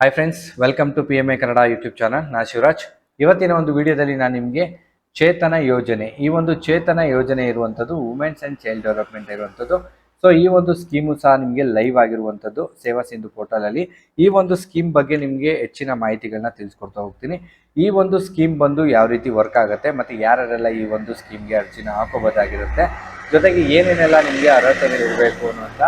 Hi friends welcome to P M A Kannada YouTube channel ನಾ ಶಿವರಾಜ್. ಇವತ್ತಿನ ಒಂದು ವಿಡಿಯೋದಲ್ಲಿ ನಾನು ನಿಮಗೆ ಚೇತನ ಯೋಜನೆ, ಈ ಒಂದು ಚೇತನ ಯೋಜನೆ ಇರುವಂಥದ್ದು ವುಮೆನ್ಸ್ ಆ್ಯಂಡ್ ಚೈಲ್ಡ್ ಡೆವಲಪ್ಮೆಂಟ್ ಇರುವಂಥದ್ದು ಸೊ ಈ ಒಂದು ಸ್ಕೀಮು ಸಹ ನಿಮಗೆ ಲೈವ್ ಆಗಿರುವಂಥದ್ದು ಸೇವಾ ಸಿಂಧು ಪೋರ್ಟಲಲ್ಲಿ ಈ ಒಂದು ಸ್ಕೀಮ್ ಬಗ್ಗೆ ನಿಮಗೆ ಹೆಚ್ಚಿನ ಮಾಹಿತಿಗಳನ್ನ ತಿಳಿಸ್ಕೊಡ್ತಾ ಹೋಗ್ತೀನಿ. ಈ ಒಂದು ಸ್ಕೀಮ್ ಬಂದು ಯಾವ ರೀತಿ ವರ್ಕ್ ಆಗುತ್ತೆ ಮತ್ತು ಯಾರ್ಯಾರೆಲ್ಲ ಈ ಒಂದು ಸ್ಕೀಮ್ಗೆ ಅರ್ಜಿನ ಹಾಕೋಬೋದಾಗಿರುತ್ತೆ ಜೊತೆಗೆ ಏನೇನೆಲ್ಲ ನಿಮಗೆ ಅರ್ಹತೆಗಳಿರಬೇಕು ಅನ್ನುವಂಥ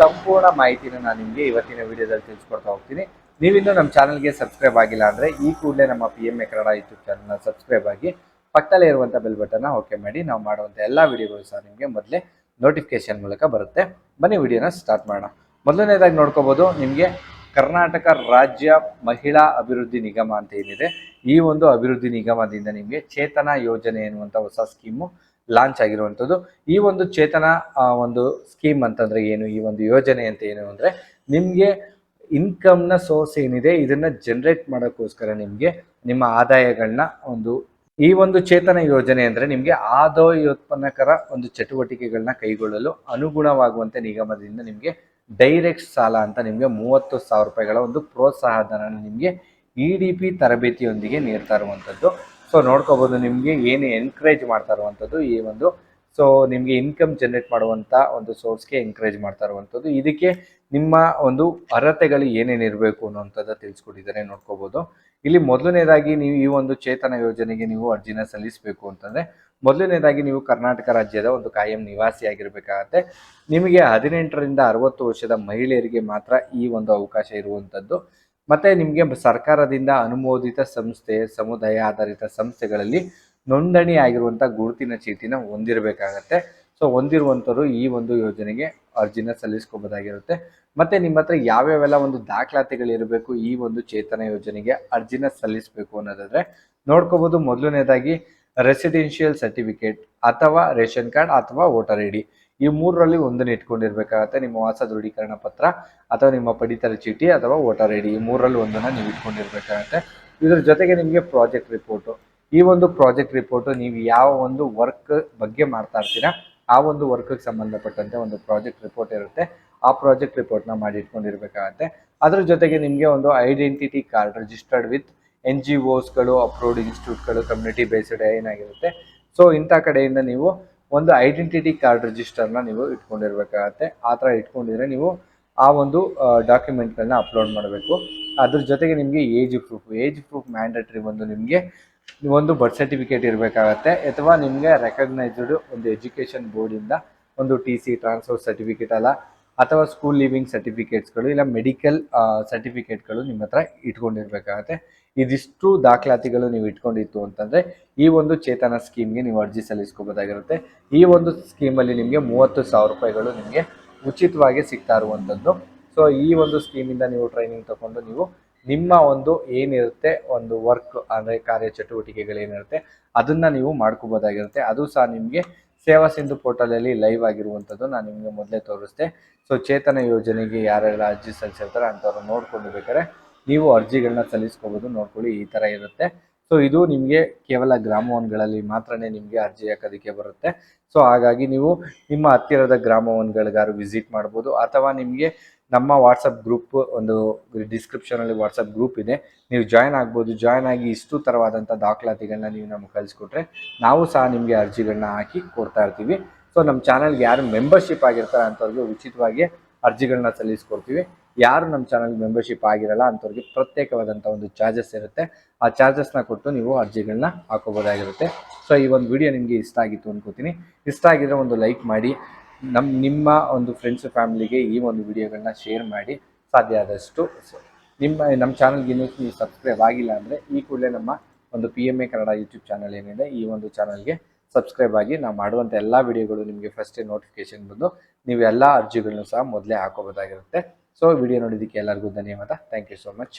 ಸಂಪೂರ್ಣ ಮಾಹಿತಿನ ನಾನು ನಿಮಗೆ ಇವತ್ತಿನ ವಿಡಿಯೋದಲ್ಲಿ ತಿಳಿಸ್ಕೊಡ್ತಾ ಹೋಗ್ತೀನಿ. ನೀವಿನ್ನೂ ನಮ್ಮ ಚಾನಲ್ಗೆ ಸಬ್ಸ್ಕ್ರೈಬ್ ಆಗಿಲ್ಲ ಅಂದರೆ ಈ ಕೂಡಲೇ ನಮ್ಮ P M A Kannada YouTube ಚಾನಲ್ನ ಸಬ್ಸ್ಕ್ರೈಬ್ ಆಗಿ ಪಕ್ಕದಲ್ಲೇ ಇರುವಂಥ ಬೆಲ್ ಬಟನ್ನ ಓಕೆ ಮಾಡಿ. ನಾವು ಮಾಡುವಂಥ ಎಲ್ಲ ವಿಡಿಯೋಗಳು ಸಹ ನಿಮಗೆ ಮೊದಲೇ ನೋಟಿಫಿಕೇಶನ್ ಮೂಲಕ ಬರುತ್ತೆ. ಬನ್ನಿ ವಿಡಿಯೋನ ಸ್ಟಾರ್ಟ್ ಮಾಡೋಣ. ಮೊದಲನೇದಾಗಿ ನೋಡ್ಕೋಬೋದು, ನಿಮಗೆ ಕರ್ನಾಟಕ ರಾಜ್ಯ ಮಹಿಳಾ ಅಭಿವೃದ್ಧಿ ನಿಗಮ ಅಂತ ಏನಿದೆ, ಈ ಒಂದು ಅಭಿವೃದ್ಧಿ ನಿಗಮದಿಂದ ನಿಮಗೆ ಚೇತನ ಯೋಜನೆ ಎನ್ನುವಂಥ ಹೊಸ ಸ್ಕೀಮು ಲಾಂಚ್ ಆಗಿರುವಂಥದ್ದು. ಈ ಒಂದು ಚೇತನ ಒಂದು ಸ್ಕೀಮ್ ಅಂತಂದ್ರೆ ಏನು, ಈ ಒಂದು ಯೋಜನೆ ಅಂತ ಏನು ಅಂದರೆ ನಿಮಗೆ ಇನ್ಕಮ್ನ ಸೋರ್ಸ್ ಏನಿದೆ, ಇದನ್ನ ಜನರೇಟ್ ಮಾಡೋಕ್ಕೋಸ್ಕರ ನಿಮಗೆ ನಿಮ್ಮ ಆದಾಯಗಳನ್ನ ಒಂದು, ಈ ಒಂದು ಚೇತನ ಯೋಜನೆ ಅಂದರೆ ನಿಮಗೆ ಆದಾಯೋತ್ಪನ್ನಕರ ಒಂದು ಚಟುವಟಿಕೆಗಳನ್ನ ಕೈಗೊಳ್ಳಲು ಅನುಗುಣವಾಗುವಂತೆ ನಿಗಮದಿಂದ ನಿಮಗೆ ಡೈರೆಕ್ಟ್ ಸಾಲ ಅಂತ ನಿಮಗೆ ಮೂವತ್ತು ಸಾವಿರ ರೂಪಾಯಿಗಳ ಒಂದು ಪ್ರೋತ್ಸಾಹ ಧನ ನಿಮಗೆ ಇ ಡಿ ಪಿ ತರಬೇತಿಯೊಂದಿಗೆ ನೀಡ್ತಾ ಇರುವಂಥದ್ದು. ಸೊ ನೋಡ್ಕೋಬೋದು ನಿಮಗೆ ಏನು ಎನ್ಕರೇಜ್ ಮಾಡ್ತಾ ಇರುವಂಥದ್ದು ಈ ಒಂದು ಸೊ ನಿಮಗೆ ಇನ್ಕಮ್ ಜನರೇಟ್ ಮಾಡುವಂಥ ಒಂದು ಸೋರ್ಸ್ಗೆ ಎನ್ಕರೇಜ್ ಮಾಡ್ತಾ ಇರುವಂಥದ್ದು ಇದಕ್ಕೆ ನಿಮ್ಮ ಒಂದು ಅರ್ಹತೆಗಳು ಏನೇನು ಇರಬೇಕು ಅನ್ನೋಂಥದ್ದು ತಿಳಿಸ್ಕೊಟ್ಟಿದ್ದಾರೆ, ನೋಡ್ಕೋಬೋದು. ಇಲ್ಲಿ ಮೊದಲನೇದಾಗಿ ನೀವು ಈ ಒಂದು ಚೇತನ ಯೋಜನೆಗೆ ನೀವು ಅರ್ಜಿನ ಸಲ್ಲಿಸಬೇಕು ಅಂತಂದರೆ, ಮೊದಲನೇದಾಗಿ ನೀವು ಕರ್ನಾಟಕ ರಾಜ್ಯದ ಒಂದು ಕಾಯಂ ನಿವಾಸಿಯಾಗಿರ್ಬೇಕಾಗತ್ತೆ ನಿಮಗೆ ಹದಿನೆಂಟರಿಂದ ಅರವತ್ತು ವರ್ಷದ ಮಹಿಳೆಯರಿಗೆ ಮಾತ್ರ ಈ ಒಂದು ಅವಕಾಶ ಇರುವಂಥದ್ದು ಮತ್ತೆ ನಿಮಗೆ ಸರ್ಕಾರದಿಂದ ಅನುಮೋದಿತ ಸಂಸ್ಥೆ, ಸಮುದಾಯ ಆಧಾರಿತ ಸಂಸ್ಥೆಗಳಲ್ಲಿ ನೋಂದಣಿ ಆಗಿರುವಂಥ ಗುರುತಿನ ಚೀಟಿನ ಹೊಂದಿರಬೇಕಾಗತ್ತೆ. ಸೊ ಹೊಂದಿರುವಂಥವ್ರು ಈ ಒಂದು ಯೋಜನೆಗೆ ಅರ್ಜಿನ ಸಲ್ಲಿಸ್ಕೋಬೋದಾಗಿರುತ್ತೆ. ಮತ್ತೆ ನಿಮ್ಮ ಹತ್ರ ಯಾವ್ಯಾವೆಲ್ಲ ಒಂದು ದಾಖಲಾತಿಗಳಿರಬೇಕು ಈ ಒಂದು ಚೇತನ ಯೋಜನೆಗೆ ಅರ್ಜಿನ ಸಲ್ಲಿಸಬೇಕು ಅನ್ನೋದಾದರೆ ನೋಡ್ಕೋಬೋದು. ಮೊದಲನೇದಾಗಿ ರೆಸಿಡೆನ್ಷಿಯಲ್ ಸರ್ಟಿಫಿಕೇಟ್ ಅಥವಾ ರೇಷನ್ ಕಾರ್ಡ್ ಅಥವಾ ವೋಟರ್ ಐ ಡಿ. ಈ ಮೂರರಲ್ಲಿ ಒಂದನ್ನು ಇಟ್ಕೊಂಡಿರ್ಬೇಕಾಗತ್ತೆ. ನಿಮ್ಮ ವಾಸ ದೃಢೀಕರಣ ಪತ್ರ ಅಥವಾ ನಿಮ್ಮ ಪಡಿತರ ಚೀಟಿ ಅಥವಾ ವೋಟರ್ ಐ ಡಿ ಈ ಮೂರರಲ್ಲಿ ಒಂದನ್ನು ನೀವು ಇಟ್ಕೊಂಡಿರ್ಬೇಕಾಗತ್ತೆ. ಇದ್ರ ಜೊತೆಗೆ ನಿಮಗೆ ಪ್ರಾಜೆಕ್ಟ್ ರಿಪೋರ್ಟು. ಈ ಒಂದು ಪ್ರಾಜೆಕ್ಟ್ ರಿಪೋರ್ಟು ನೀವು ಯಾವ ಒಂದು ವರ್ಕ್ ಬಗ್ಗೆ ಮಾಡ್ತಾ ಇರ್ತೀರಾ, ಆ ಒಂದು ವರ್ಕ್ಗೆ ಸಂಬಂಧಪಟ್ಟಂತೆ ಒಂದು ಪ್ರಾಜೆಕ್ಟ್ ರಿಪೋರ್ಟ್ ಇರುತ್ತೆ. ಆ ಪ್ರಾಜೆಕ್ಟ್ ರಿಪೋರ್ಟ್ನ ಮಾಡಿ ಇಟ್ಕೊಂಡಿರ್ಬೇಕಾಗತ್ತೆ. ಅದ್ರ ಜೊತೆಗೆ ನಿಮಗೆ ಒಂದು identity card registered with N G ಓಸ್ಗಳು approved ಇನ್ಸ್ಟಿಟ್ಯೂಟ್ಗಳು ಕಮ್ಯುನಿಟಿ ಬೇಸ್ಡ್ ಏನಾಗಿರುತ್ತೆ. ಸೊ ಇಂಥ ಕಡೆಯಿಂದ ನೀವು ಒಂದು ಐಡೆಂಟಿಟಿ ಕಾರ್ಡ್ ರಿಜಿಸ್ಟರ್ನ ನೀವು ಇಟ್ಕೊಂಡಿರ್ಬೇಕಾಗತ್ತೆ. ಆ ಥರ ಇಟ್ಕೊಂಡಿದ್ರೆ ನೀವು ಆ ಒಂದು ಡಾಕ್ಯುಮೆಂಟ್ಗಳನ್ನ ಅಪ್ಲೋಡ್ ಮಾಡಬೇಕು. ಅದ್ರ ಜೊತೆಗೆ ನಿಮಗೆ age proof age proof mandatory ಒಂದು ನಿಮಗೆ ಒಂದು ಬರ್ತ್ ಸರ್ಟಿಫಿಕೇಟ್ ಇರಬೇಕಾಗತ್ತೆ. ಅಥವಾ ನಿಮಗೆ ರೆಕಗ್ನೈಸ್ಡ್ ಒಂದು ಎಜುಕೇಷನ್ ಬೋರ್ಡಿಂದ ಒಂದು ಟಿ ಸಿ ಟ್ರಾನ್ಸ್ಫರ್ ಸರ್ಟಿಫಿಕೇಟ್ ಅಲ್ಲ ಅಥವಾ ಸ್ಕೂಲ್ ಲಿವಿಂಗ್ ಸರ್ಟಿಫಿಕೇಟ್ಸ್ಗಳು ಇಲ್ಲ ಮೆಡಿಕಲ್ ಸರ್ಟಿಫಿಕೇಟ್ಗಳು ನಿಮ್ಮ ಹತ್ರ ಇಟ್ಕೊಂಡಿರ್ಬೇಕಾಗತ್ತೆ. ಇದಿಷ್ಟು ದಾಖಲಾತಿಗಳು ನೀವು ಇಟ್ಕೊಂಡಿತ್ತು ಅಂತಂದರೆ ಈ ಒಂದು ಚೇತನ ಸ್ಕೀಮ್ಗೆ ನೀವು ಅರ್ಜಿ ಸಲ್ಲಿಸ್ಕೋಬೋದಾಗಿರುತ್ತೆ. ಈ ಒಂದು ಸ್ಕೀಮಲ್ಲಿ ನಿಮಗೆ ಮೂವತ್ತು ಸಾವಿರ ರೂಪಾಯಿಗಳು ನಿಮಗೆ ಉಚಿತವಾಗಿ ಸಿಗ್ತಾ ಇರುವಂಥದ್ದು. ಸೊ ಈ ಒಂದು ಸ್ಕೀಮಿಂದ ನೀವು ಟ್ರೈನಿಂಗ್ ತಗೊಂಡು ನೀವು ನಿಮ್ಮ ಒಂದು ಏನಿರುತ್ತೆ, ಒಂದು ವರ್ಕ್ ಅಂದರೆ ಕಾರ್ಯ ಚಟುವಟಿಕೆಗಳೇನಿರುತ್ತೆ ಅದನ್ನು ನೀವು ಮಾಡ್ಕೋಬೋದಾಗಿರುತ್ತೆ. ಅದು ಸಹ ನಿಮಗೆ ಸೇವಾ ಸಿಂಧು ಪೋರ್ಟಲಲ್ಲಿ ಲೈವ್ ಆಗಿರುವಂಥದ್ದು ನಾನು ನಿಮಗೆ ಮೊದಲೇ ತೋರಿಸ್ದೆ. ಸೊ ಚೇತನ ಯೋಜನೆಗೆ ಯಾರೆಲ್ಲ ಅರ್ಜಿ ಸಲ್ಲಿಸಿರ್ತಾರೆ ಅಂಥವ್ರು ನೋಡ್ಕೊಂಡು ಬೇಕಾದ್ರೆ ನೀವು ಅರ್ಜಿಗಳನ್ನ ಸಲ್ಲಿಸ್ಕೋಬೋದು, ನೋಡ್ಕೊಳ್ಳಿ, ಈ ಥರ ಇರುತ್ತೆ. ಸೊ ಇದು ನಿಮಗೆ ಕೇವಲ ಗ್ರಾಮವನ್ಗಳಲ್ಲಿ ಮಾತ್ರನೇ ನಿಮಗೆ ಅರ್ಜಿ ಹಾಕೋದಕ್ಕೆ ಬರುತ್ತೆ. ಸೊ ಹಾಗಾಗಿ ನೀವು ನಿಮ್ಮ ಹತ್ತಿರದ ಗ್ರಾಮವನ್ಗಳಿಗಾರು ವಿಸಿಟ್ ಮಾಡ್ಬೋದು, ಅಥವಾ ನಿಮಗೆ ನಮ್ಮ ವಾಟ್ಸಪ್ ಗ್ರೂಪ್ ಒಂದು ಡಿಸ್ಕ್ರಿಪ್ಷನಲ್ಲಿ ವಾಟ್ಸಪ್ ಗ್ರೂಪ್ ಇದೆ. ನೀವು ಜಾಯ್ನ್ ಆಗ್ಬೋದು. ಜಾಯ್ನ್ ಆಗಿ ಇಷ್ಟು ಥರವಾದಂಥ ದಾಖಲಾತಿಗಳನ್ನ ನೀವು ನಮ್ಗೆ ಕಳಿಸ್ಕೊಟ್ರೆ ನಾವು ಸಹ ನಿಮಗೆ ಅರ್ಜಿಗಳನ್ನ ಹಾಕಿ ಕೊಡ್ತಾ ಇರ್ತೀವಿ. ಸೊ ನಮ್ಮ ಚಾನಲ್ಗೆ ಯಾರು ಮೆಂಬರ್ಶಿಪ್ ಆಗಿರ್ತಾರೆ ಅಂಥವ್ರಿಗೆ ಉಚಿತವಾಗಿ ಅರ್ಜಿಗಳನ್ನ ಸಲ್ಲಿಸ್ಕೊಡ್ತೀವಿ. ಯಾರು ನಮ್ಮ ಚಾನಲ್ ಮೆಂಬರ್ಶಿಪ್ ಆಗಿರಲ್ಲ ಅಂಥವ್ರಿಗೆ ಪ್ರತ್ಯೇಕವಾದಂಥ ಒಂದು ಚಾರ್ಜಸ್ ಇರುತ್ತೆ. ಆ ಚಾರ್ಜಸ್ನ ಕೊಟ್ಟು ನೀವು ಅರ್ಜಿಗಳನ್ನ ಹಾಕೋಬೋದಾಗಿರುತ್ತೆ ಸೊ ಈ ಒಂದು ವಿಡಿಯೋ ನಿಮಗೆ ಇಷ್ಟ ಆಗಿತ್ತು ಅನ್ಕೋತೀನಿ. ಇಷ್ಟ ಆಗಿದ್ರೆ ಒಂದು ಲೈಕ್ ಮಾಡಿ. ನಮ್ಮ ನಿಮ್ಮ ಒಂದು ಫ್ರೆಂಡ್ಸ್ ಫ್ಯಾಮಿಲಿಗೆ ಈ ಒಂದು ವಿಡಿಯೋಗಳನ್ನ ಶೇರ್ ಮಾಡಿ ಸಾಧ್ಯ ಆದಷ್ಟು ನಿಮ್ಮ ನಮ್ಮ ಚಾನಲ್ಗೆ ಇನ್ನೂ ನೀವು ಸಬ್ಸ್ಕ್ರೈಬ್ ಆಗಿಲ್ಲ ಅಂದರೆ ಈ ಕೂಡಲೇ ನಮ್ಮ ಒಂದು P M A Kannada YouTube channel ಏನಿದೆ, ಈ ಒಂದು ಚಾನಲ್ಗೆ ಸಬ್ಸ್ಕ್ರೈಬ್ ಆಗಿ ನಾವು ಮಾಡುವಂಥ ಎಲ್ಲ ವಿಡಿಯೋಗಳು ನಿಮಗೆ ಫಸ್ಟ್ ನೋಟಿಫಿಕೇಶನ್ ಬಂದು ನೀವು ಎಲ್ಲ ಅರ್ಜಿಗಳನ್ನು ಸಹ ಮೊದಲೇ ಹಾಕೋಬೋದಾಗಿರುತ್ತೆ ಸೊ ವಿಡಿಯೋ ನೋಡಿದ್ದಕ್ಕೆ ಎಲ್ಲರಿಗೂ ಧನ್ಯವಾದ. Thank you so much